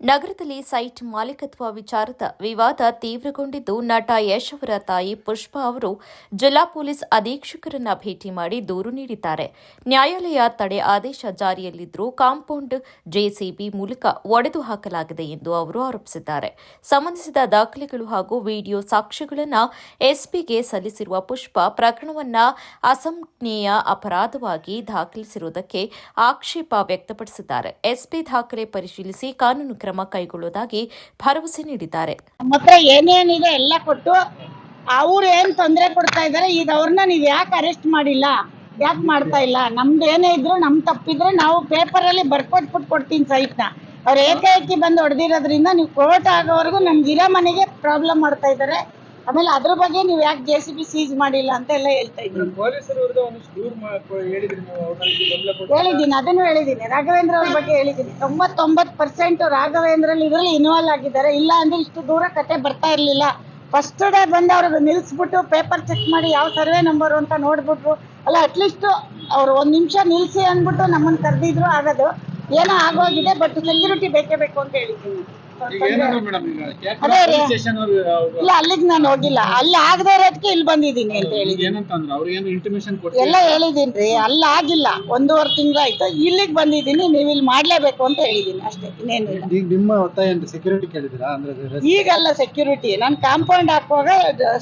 ನಗರದಲ್ಲಿ ಸೈಟ್ ಮಾಲೀಕತ್ವ ವಿಚಾರದ ವಿವಾದ ತೀವ್ರಗೊಂಡಿದ್ದು, ನಟ ಯಶ್ ಅವರ ತಾಯಿ ಪುಷ್ಪಾ ಅವರು ಜಿಲ್ಲಾ ಪೊಲೀಸ್ ಅಧೀಕ್ಷಕರನ್ನ ಭೇಟಿ ಮಾಡಿ ದೂರು ನೀಡಿದ್ದಾರೆ. ನ್ಯಾಯಾಲಯ ತಡೆ ಆದೇಶ ಜಾರಿಯಲ್ಲಿದ್ದರೂ ಕಾಂಪೌಂಡ್ ಜೆಸಿಬಿ ಮೂಲಕ ಒಡೆದು ಹಾಕಲಾಗಿದೆ ಎಂದು ಅವರು ಆರೋಪಿಸಿದ್ದಾರೆ. ಸಂಬಂಧಿಸಿದ ದಾಖಲೆಗಳು ಹಾಗೂ ವಿಡಿಯೋ ಸಾಕ್ಷ್ಯಗಳನ್ನು ಎಸ್ಪಿಗೆ ಸಲ್ಲಿಸಿರುವ ಪುಷ್ಪಾ ಪ್ರಕರಣವನ್ನ ಅಸಂಜ್ಞೇಯ ಅಪರಾಧವಾಗಿ ದಾಖಲಿಸಿರುವುದಕ್ಕೆ ಆಕ್ಷೇಪ ವ್ಯಕ್ತಪಡಿಸಿದ್ದಾರೆ. ಎಸ್ಪಿ ದಾಖಲೆ ಪರಿಶೀಲಿಸಿ ಕಾನೂನು ಕೈಗೊಳ್ಳುವುದಾಗಿ ಭರವಸೆ ನೀಡಿದ್ದಾರೆ. ನಮ್ಮ ಏನೇನಿದೆ ಎಲ್ಲ ಕೊಟ್ಟು ಅವ್ರು ಏನ್ ತೊಂದರೆ ಕೊಡ್ತಾ ಇದಾರೆ ಈಗ ನೀವ್ ಯಾಕೆ ಅರೆಸ್ಟ್ ಮಾಡಿಲ್ಲ? ಯಾಕೆ ಮಾಡ್ತಾ ಇಲ್ಲ? ನಮ್ದು ಏನೇ ಇದ್ರು ನಮ್ ತಪ್ಪಿದ್ರೆ ನಾವು ಪೇಪರ್ ಅಲ್ಲಿ ಬರ್ಕೊಟ್ಬಿಟ್ಟು ಕೊಡ್ತೀನಿ ಸೈಟ್ನ ಅವ್ರು ಏಕಾಏಕಿ ಬಂದು ಹೊಡೆದಿರೋದ್ರಿಂದ ನೀವು ಕೋರ್ಟ್ ಆಗೋವರೆಗೂ ನಮ್ಗೆ ಇರೋ ಮನೆಗೆ ಪ್ರಾಬ್ಲಮ್ ಮಾಡ್ತಾ ಇದ್ದಾರೆ. ಆಮೇಲೆ ಅದ್ರ ಬಗ್ಗೆ ನೀವು ಯಾಕೆ ಜೆ ಸಿ ಬಿ ಸೀಸ್ ಮಾಡಿಲ್ಲ ಅಂತ ಎಲ್ಲ ಹೇಳ್ತಾ ಇದ್ರು. ಹೇಳಿದ್ದೀನಿ ಅದನ್ನು ಹೇಳಿದ್ದೀನಿ. ರಾಘವೇಂದ್ರ ಅವ್ರ ಬಗ್ಗೆ ಹೇಳಿದ್ದೀನಿ. ತೊಂಬತ್ತೊಂಬತ್ತು ಪರ್ಸೆಂಟ್ ರಾಘವೇಂದ್ರ ಇದರಲ್ಲಿ ಇನ್ವಾಲ್ವ್ ಆಗಿದ್ದಾರೆ. ಇಲ್ಲ ಅಂದ್ರೆ ಇಷ್ಟು ದೂರ ಕತೆ ಬರ್ತಾ ಇರಲಿಲ್ಲ. ಫಸ್ಟ್ ಡೇ ಬಂದು ಅವ್ರಿಗೆ ನಿಲ್ಲಿಸ್ಬಿಟ್ಟು ಪೇಪರ್ ಚೆಕ್ ಮಾಡಿ ಯಾವ ಸರ್ವೆ ನಂಬರು ಅಂತ ನೋಡ್ಬಿಟ್ರು. ಅಲ್ಲ ಅಟ್ಲೀಸ್ಟ್ ಅವ್ರು ಒಂದು ನಿಮಿಷ ನಿಲ್ಲಿಸಿ ಅಂದ್ಬಿಟ್ಟು ನಮ್ಮನ್ನು ಕರೆದಿದ್ರು ಆಗೋದು. ಏನೋ ಆಗೋಗಿದೆ ಬಟ್ ಸೆಕ್ಯೂರಿಟಿ ಬೇಕೇ ಬೇಕು ಅಂತ ಹೇಳಿದ್ದೀನಿ. ಅದೇ ರೀ. ಇಲ್ಲ ಅಲ್ಲಿಗೆ ನಾನು ಹೋಗಿಲ್ಲ. ಅಲ್ಲಿ ಆಗದೆ ಇರೋದಕ್ಕೆ ಇಲ್ಲಿ ಬಂದಿದ್ದೀನಿ ಅಂತ ಹೇಳಿ ಈಗ ಏನಂತಂದ್ರು ಅವ್ರು ಏನು ಇಂಟಿಮೇಶನ್ ಕೊಟ್ಟು ಎಲ್ಲ ಹೇಳಿದ್ದೀನಿ ರೀ. ಅಲ್ಲಿ ಆಗಿಲ್ಲ. ಒಂದೂವರೆ ತಿಂಗಳಾಯ್ತು. ಇಲ್ಲಿಗೆ ಬಂದಿದ್ದೀನಿ ನೀವು ಇಲ್ಲಿ ಮಾಡ್ಲೇಬೇಕು ಅಂತ ಹೇಳಿದ್ದೀನಿ ಅಷ್ಟೇ. ಇನ್ನೇನಿಲ್ಲ ಈಗ ನಿಮ್ಮ ಒತ್ತಾಯ ಏನು ಸೆಕ್ಯೂರಿಟಿ ಕೇಳಿದಿರಾ ಅಂದ್ರೆ ಈಗಲ್ಲ ಸೆಕ್ಯೂರಿಟಿ ನಾನು ಕಾಂಪೌಂಡ್ ಹಾಕುವಾಗ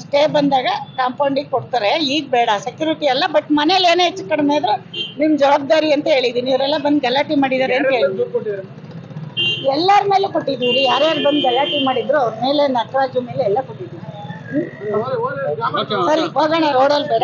ಸ್ಟೇ ಬಂದಾಗ ಕಾಂಪೌಂಡಿಗೆ ಕೊಡ್ತಾರೆ. ಈಗ ಬೇಡ. ಸೆಕ್ಯೂರಿಟಿ ಅಲ್ಲ ಬಟ್ ಮನೇಲಿ ಏನೇ ಹೆಚ್ಚು ಕಡಿಮೆ ಇದ್ರೆ ನಿಮ್ ಜವಾಬ್ದಾರಿ ಅಂತ ಹೇಳಿದ್ದೀನಿ. ಇವರೆಲ್ಲ ಬಂದು ಗಲಾಟೆ ಮಾಡಿದ್ದಾರೆ ಅಂತ ಹೇಳಿ ದೂರು ಕೊಟ್ಟಿದ್ದಾರೆ ಎಲ್ಲರ ಮೇಲೆ ಕೊಟ್ಟಿದ್ದೀವಿ ಯಾರ್ಯಾರು ಬಂದು ಗಲಾಟೆ ಮಾಡಿದ್ರು ಅವ್ರ ಮೇಲೆ ನಟರಾಜು ಮೇಲೆ ಎಲ್ಲ ಕೊಟ್ಟಿದ್ದೀವಿ ಸರಿ ಹೋಗೋಣ ರೋಡಲ್ಲಿ ಬೇಡ